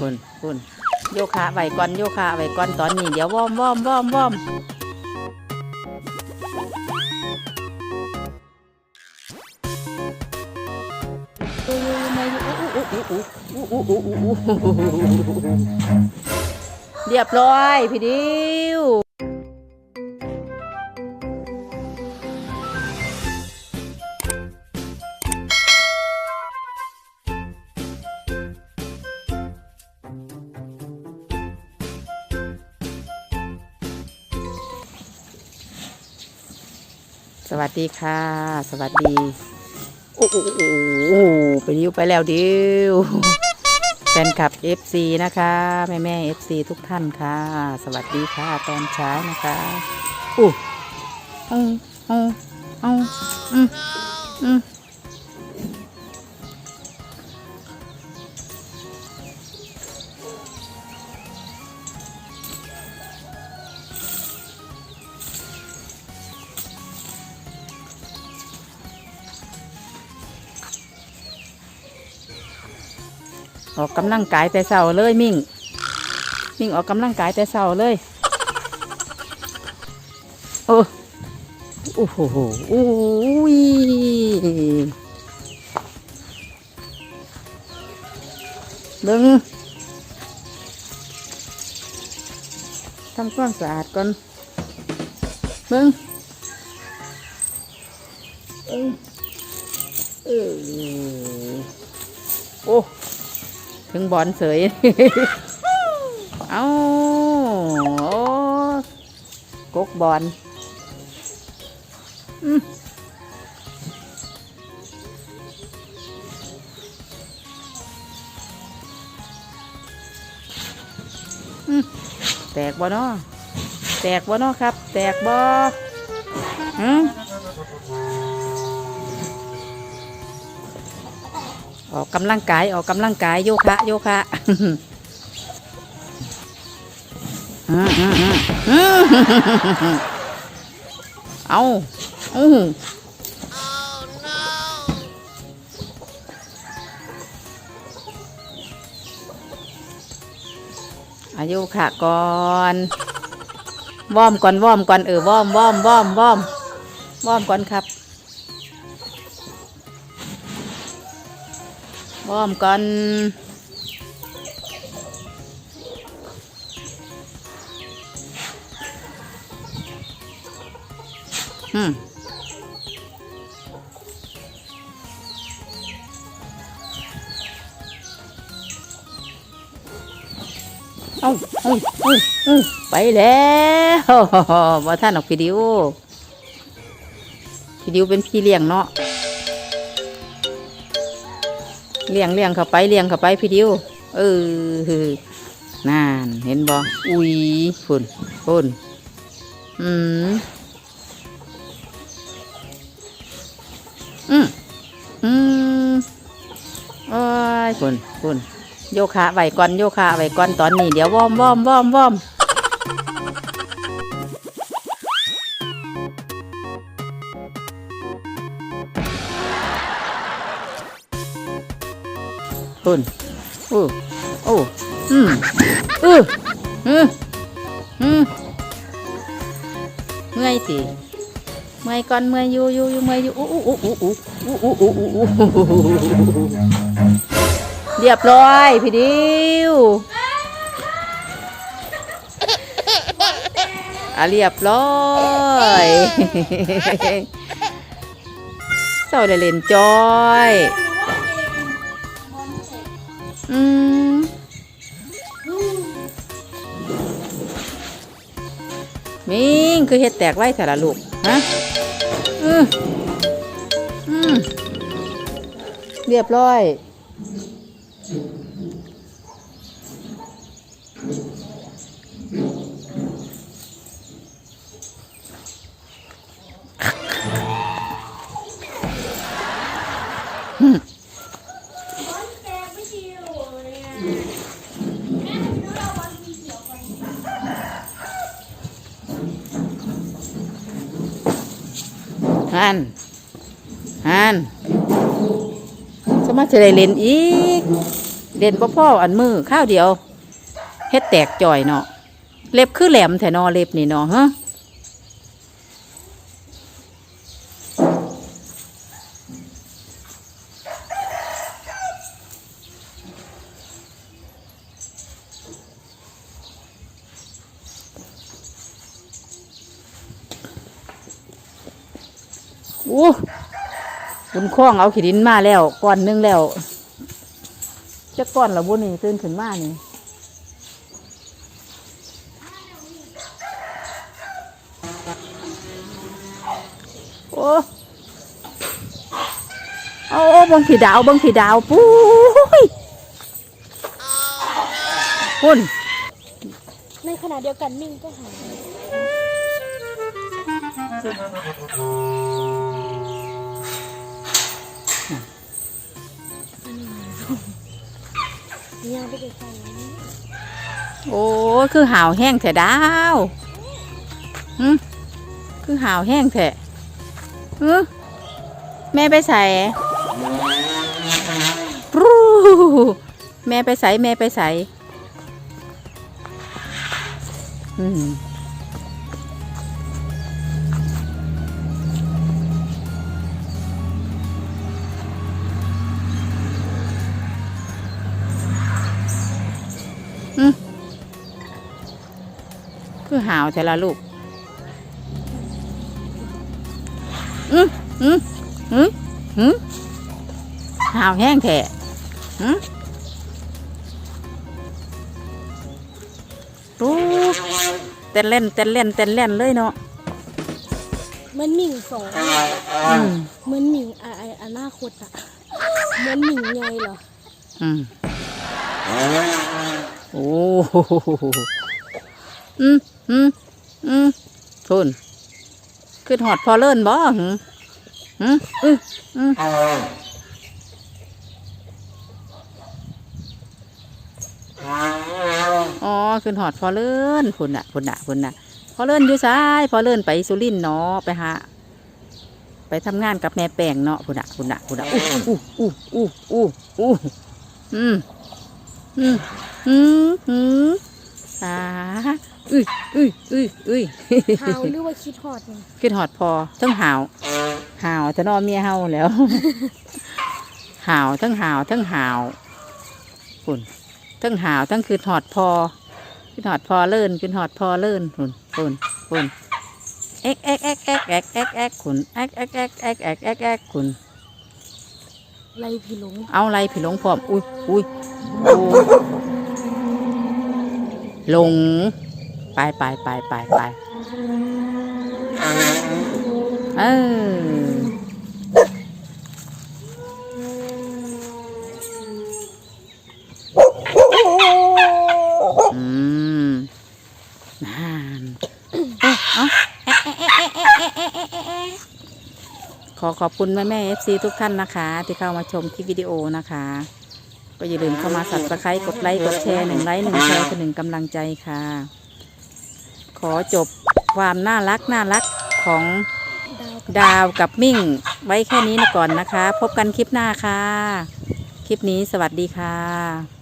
คุณคุณโยคะไว้ก่อนโยคะไว้ก่อนตอนนี้เดี๋ยวว่อมว่อมว่อมว่อมเรียบร้อยพี่ดิว สวัสดีค่ะ สวัสดี โอ้โหไปดิวไปแล้วดิวแฟนคลับ FC นะคะแม่แม่ FC ทุกท่านค่ะ สวัสดีค่ะตอนเช้านะคะอู้อืมอืมอืมอืมอืม ออกกำลังกายแต่เช้าเลยมิ่ง มิ่งออกกำลังกายแต่เช้าเลย โอ้โอ้โหอุ้ยบิ้งทำความสะอาดก่อนบิ้งเอ้ยเออโอ้ ถึงบอลเสย เอาโอ้กกบอลอืมแตกบ่เนาะแตกบ่เนาะครับ แตกบ่หืม ออกกำลังกายออกกำลังกายโยคะ โยคะเอาอืมอายุค่ะก่อนวอมก่อนวอมก่อนเออวอมวอมวอมวอมวอมก่อนครับ วอร์มก่อนอืมเอาเอาเอาเอาไปแล้วว่าท่านออกพี่ดิวพี่ดิวเป็นพี่เลี้ยงเนาะ เลี้ยงเลี้ยงเข้าไปเลี้ยงเข้าไปพี่ดิวเออนั่นเห็นบ่อุ้ยฝุ่นฝุ่นอืมอืมอืมโอ้ยคุณคุณโยคะไว้ก่อนโยคะไว้ก่อนตอนนี้ เดี๋ยวว่อมวอมวอมวอม คุณโอ้โอ้อืมอืออืออืมเมื่อยสิเมื่อยก่อนเมื่อยอยู่อยู่อยู่เมื่อยอยู่อู้อู้อู้อู้อู้อู้อู้อู้อู้เรียบร้อยพี่ดิวอะเรียบร้อยเศร้าได้เล่นจอย อืมมิงคือเฮ็ดแตกไว้แต่ละลูกฮะอืมอืมเรียบร้อยอืม ฮันฮันสมาจะได้เล่นอีก เล่นบ่พ่ออันมือข้าวเดียวเฮ็ดแตกจ่อยเนาะเล็บคือแหลมแถนอเล็บนี่เนาะฮะ อู้บุญคล้องเอาขีดินมาแล้วก้อนนึงแล้วจะก้อนละบุญนี่ตื่นขึ้นมานี่โอ้โอ้บังผีดาวบังผีดาวปุ้ยคุณในขณะเดียวกันมิ่งก็หาย ยังไปเด็กใส่โอ้คือหาวแห้งแท้ดาวหึคือหาวแห้งแถอือแม่ไปใส่ปรูแม่ไปใส่แม่ไปใส่อืม คือหาวแต่ละลูก อืมอืมอืมอืมหาวแห้งแท้อืมรู้เต้นเล่นเต้นเล่นเต้นเล่นเลยเนาะเหมือนหมิ่งสองอืมเหมือนหมิ่งอะไออนาคตอะเหมือนหมิ่งไงเหรออืมโอ้โหอืม อืมอืมทุนขึ้นหอดพอเลิ่นบ่หืมหืมอืมอืมอ๋อขึ้นหอดพอเลิ่นพุ่นน่ะพุ่นน่ะพุ่นน่ะ พอเลิ่นอยู่ซ้ายพอเลิ่นไปสุรินทร์เนาะไปหาไปทำงานกับแม่แป้งเนาะพุ่นน่ะพุ่นน่ะพุ่นน่ะอู้อู้อู้อู้อู้อู้อืมอืมอืมอืม สาอุ้ยอุ้ยอุ้ยอุ้ยหาวหรือว่าคิดฮอดเนี่ยขึ้นหอดพอทั้งหาวหาวจะนอนเมียเฮาแล้วหาวทั้งหาวทั้งหาวฝุ่นทั้งหาวทั้งคือหอดพอขึ้นหอดพอเลิ่นขึ้นหอดพอเลิ่นฝุ่นฝุ่นฝุ่นเอ็กเอ็กเอ็กเอ็กเอ็กเอ็กเอ็กขุนเอ็กเอ็กเอ็กเอ็กเอ็กเอ็กเอ็กขุนไรพี่หลงเอาอะไรผิดหลงพร้อมอุ้ยอุ้ยโอ้ ลง ไปไปไปไปไปเอออืมนานเอ๊ะเอ๊ะขอขอบคุณแม่แม่เอฟซีทุกท่านนะคะ ที่เข้ามาชมคลิปวิดีโอนะคะ ก็อย่าลืมเข้ามาสับสไครต์กดไลค์กดแชร์หนึ่งไลค์หนึ่งแชร์คือหนึ่งกำลังใจค่ะ ขอจบความน่ารักน่ารักของดาวกับมิ่ง ไว้แค่นี้นะก่อนนะคะ พบกันคลิปหน้าค่ะ คลิปนี้สวัสดีค่ะ